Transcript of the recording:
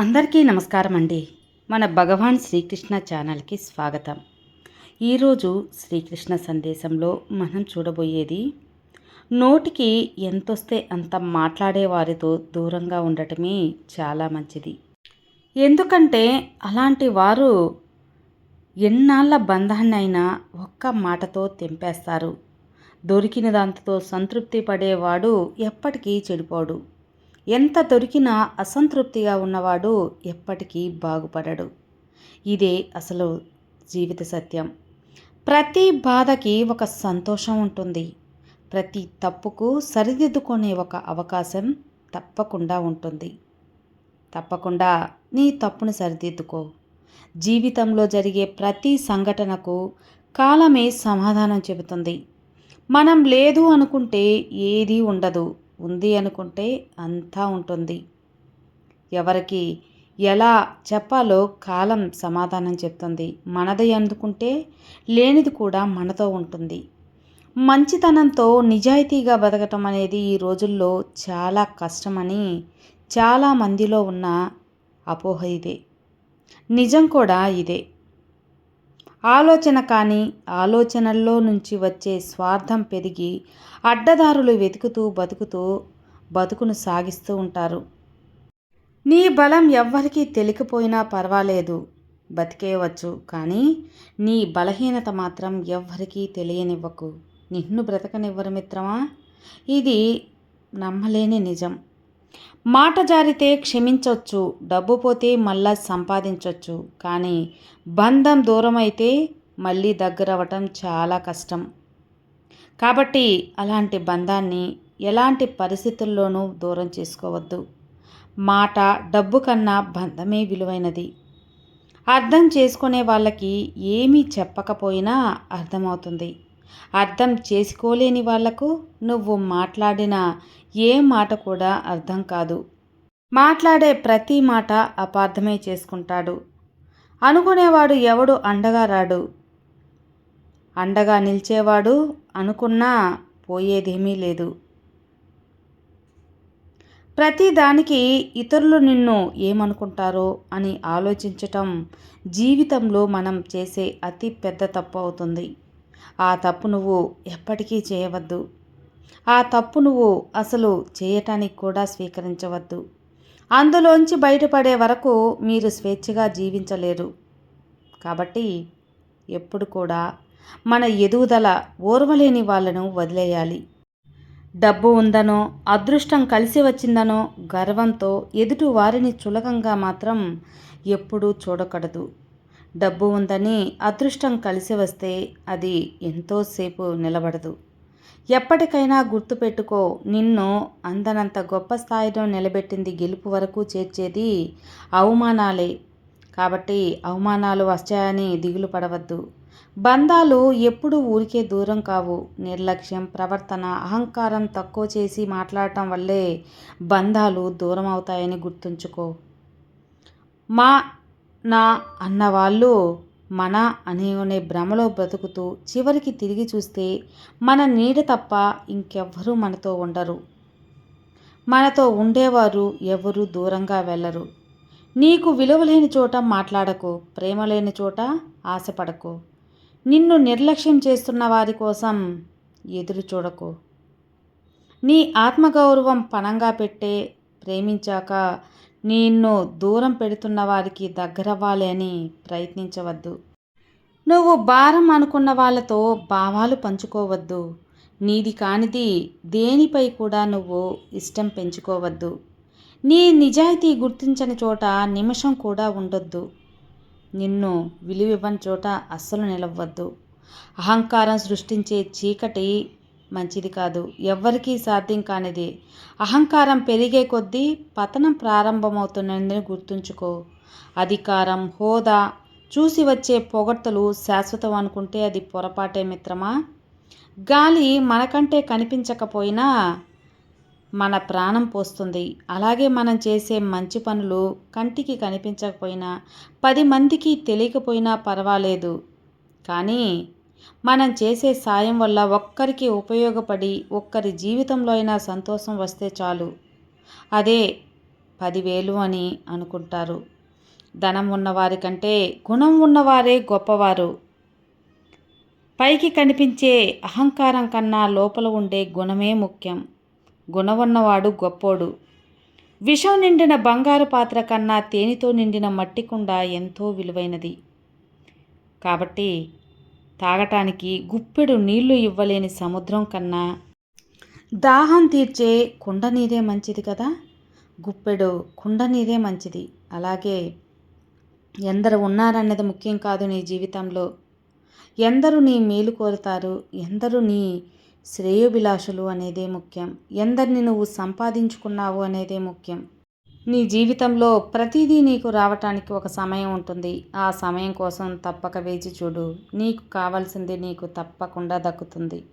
అందరికీ నమస్కారం అండి మన భగవాన్ శ్రీకృష్ణ ఛానల్కి స్వాగతం. ఈరోజు శ్రీకృష్ణ సందేశంలో మనం చూడబోయేది నోటికి ఎంతొస్తే అంత మాట్లాడే వారితో దూరంగా ఉండటమే చాలా మంచిది. ఎందుకంటే అలాంటి వారు ఎన్నాళ్ళ బంధాన్నైనా ఒక్క మాటతో తెంపేస్తారు. దొరికిన దాంతో సంతృప్తి పడేవాడు ఎప్పటికీ చెడిపోడు. ఎంత దొరికినా అసంతృప్తిగా ఉన్నవాడు ఎప్పటికీ బాగుపడడు. ఇదే అసలు జీవిత సత్యం. ప్రతి బాధకి ఒక సంతోషం ఉంటుంది. ప్రతి తప్పుకు సరిదిద్దుకునే ఒక అవకాశం తప్పకుండా ఉంటుంది. తప్పకుండా నీ తప్పును సరిదిద్దుకో. జీవితంలో జరిగే ప్రతి సంఘటనకు కాలమే సమాధానం చెబుతుంది. మనం లేదు అనుకుంటే ఏదీ ఉండదు. ఉంది అనుకుంటే అంతా ఉంటుంది. ఎవరికి ఎలా చెప్పాలో కాలం సమాధానం చెప్తుంది. మనది అందుకుంటే లేనిది కూడా మనతో ఉంటుంది. మంచితనంతో నిజాయితీగా బతకటం అనేది ఈ రోజుల్లో చాలా కష్టమని చాలా మందిలో ఉన్న అపోహ ఇదే. నిజం కూడా ఇదే. ఆలోచన కానీ ఆలోచనల్లో నుంచి వచ్చే స్వార్థం పెరిగి అడ్డదారులు వెతుకుతూ బతుకుతూ బతుకును సాగిస్తూ ఉంటారు. నీ బలం ఎవ్వరికీ తెలియకపోయినా పర్వాలేదు బతికేయవచ్చు. కానీ నీ బలహీనత మాత్రం ఎవ్వరికీ తెలియనివ్వకు. నిన్ను బ్రతకనివ్వరు మిత్రమా? ఇది నమ్మలేని నిజం. మాట జారితే క్షమించవచ్చు డబ్బు పోతే మళ్ళా సంపాదించవచ్చు కానీ బంధం దూరం అయితే మళ్ళీ దగ్గరవ్వటం చాలా కష్టం. కాబట్టి అలాంటి బంధాన్ని ఎలాంటి పరిస్థితుల్లోనూ దూరం చేసుకోవద్దు. మాట డబ్బు కన్నా బంధమే విలువైనది. అర్థం చేసుకునే వాళ్ళకి ఏమీ చెప్పకపోయినా అర్థమవుతుంది. అర్థం చేసుకోలేని వాళ్ళకు నువ్వు మాట్లాడిన ఏ మాట కూడా అర్థం కాదు. మాట్లాడే ప్రతి మాట అపార్థమే చేసుకుంటాడు. అనుకునేవాడు ఎవడు అండగా రాడు? అండగా నిలిచేవాడు అనుకున్నా పోయేదేమీ లేదు. ప్రతి దానికి ఇతరులు నిన్ను ఏమనుకుంటారో అని ఆలోచించటం జీవితంలో మనం చేసే అతి పెద్ద తప్పు అవుతుంది. ఆ తప్పు నువ్వు ఎప్పటికీ చేయవద్దు. ఆ తప్పు నువ్వు అసలు చేయటానికి కూడా స్వీకరించవద్దు. అందులోంచి బయటపడే వరకు మీరు స్వేచ్ఛగా జీవించలేరు. కాబట్టి ఎప్పుడు కూడా మన ఎదుగుదల ఓర్వలేని వాళ్ళను వదిలేయాలి. డబ్బు ఉందనో అదృష్టం కలిసి వచ్చిందనో గర్వంతో ఎదుటి వారిని చులకంగా మాత్రం ఎప్పుడూ చూడకూడదు. డబ్బు ఉందని అదృష్టం కలిసి వస్తే అది ఎంతోసేపు నిలబడదు. ఎప్పటికైనా గుర్తుపెట్టుకో నిన్ను అందనంత గొప్ప స్థాయిలో నిలబెట్టింది గెలుపు వరకు చేర్చేది అవమానాలే. కాబట్టి అవమానాలు వచ్చాయని దిగులు పడవద్దు. బంధాలు ఎప్పుడూ ఊరికే దూరం కావు. నిర్లక్ష్యం ప్రవర్తన అహంకారం తక్కువ చేసి మాట్లాడటం వల్లే బంధాలు దూరం అవుతాయని గుర్తుంచుకో. మా నా అన్నవాళ్ళు మన అనే భ్రమలో బ్రతుకుతూ చివరికి తిరిగి చూస్తే మన నీడ తప్ప ఇంకెవ్వరూ మనతో ఉండరు. మనతో ఉండేవారు ఎవరు దూరంగా వెళ్ళరు. నీకు విలువలేని చోట మాట్లాడకు ప్రేమ లేని చోట ఆశపడకు. నిన్ను నిర్లక్ష్యం చేస్తున్న వారి కోసం ఎదురు చూడకు. నీ ఆత్మగౌరవం పణంగా పెట్టే ప్రేమించాక నిన్ను దూరం పెడుతున్న వారికి దగ్గరవ్వాలి అని ప్రయత్నించవద్దు. నువ్వు భారం అనుకున్న వాళ్ళతో భావాలు పంచుకోవద్దు. నీది కానిది దేనిపై కూడా నువ్వు ఇష్టం పెంచుకోవద్దు. నీ నిజాయితీ గుర్తించని చోట నిమిషం కూడా ఉండొద్దు. నిన్ను విలువివ్వని చోట అస్సలు నిలవద్దు. అహంకారం సృష్టించే చీకటి మంచిది కాదు. ఎవ్వరికీ సాధ్యం కానిది. అహంకారం పెరిగే కొద్దీ పతనం ప్రారంభమవుతున్నందుని గుర్తుంచుకో. అధికారం హోదా చూసి వచ్చే పొగడ్తలు శాశ్వతం అనుకుంటే అది పొరపాటే మిత్రమా? గాలి మనకంటే కనిపించకపోయినా మన ప్రాణం పోస్తుంది. అలాగే మనం చేసే మంచి పనులు కంటికి కనిపించకపోయినా పది మందికి తెలియకపోయినా పర్వాలేదు. కానీ మనం చేసే సాయం వల్ల ఒక్కరికి ఉపయోగపడి ఒక్కరి జీవితంలో అయినా సంతోషం వస్తే చాలు. అదే పదివేలు అని అనుకుంటారు. ధనం ఉన్నవారి కంటే గుణం ఉన్నవారే గొప్పవారు. పైకి కనిపించే అహంకారం కన్నా లోపల ఉండే గుణమే ముఖ్యం. గుణం ఉన్నవాడు గొప్పోడు. విషం నిండిన బంగారు పాత్ర కన్నా తేనెతో నిండిన మట్టి కుండ ఎంతో విలువైనది. కాబట్టి తాగటానికి గుప్పెడు నీళ్ళు ఇవ్వలేని సముద్రం కన్నా దాహం తీర్చే కుండ నీరే మంచిది కదా? గుప్పెడు కుండ నీరే మంచిది. అలాగే ఎందరు ఉన్నారన్నది ముఖ్యం కాదు నీ జీవితంలో. ఎందరు నీ మేలు కోరుతారు ఎందరు నీ శ్రేయోభిలాషులు అనేదే ముఖ్యం. ఎందరిని నువ్వు సంపాదించుకున్నావు అనేదే ముఖ్యం. నీ జీవితంలో ప్రతిదీ నీకు రావటానికి ఒక సమయం ఉంటుంది. ఆ సమయం కోసం తప్పక వేచి చూడు. నీకు కావాల్సింది నీకు తప్పకుండా దక్కుతుంది.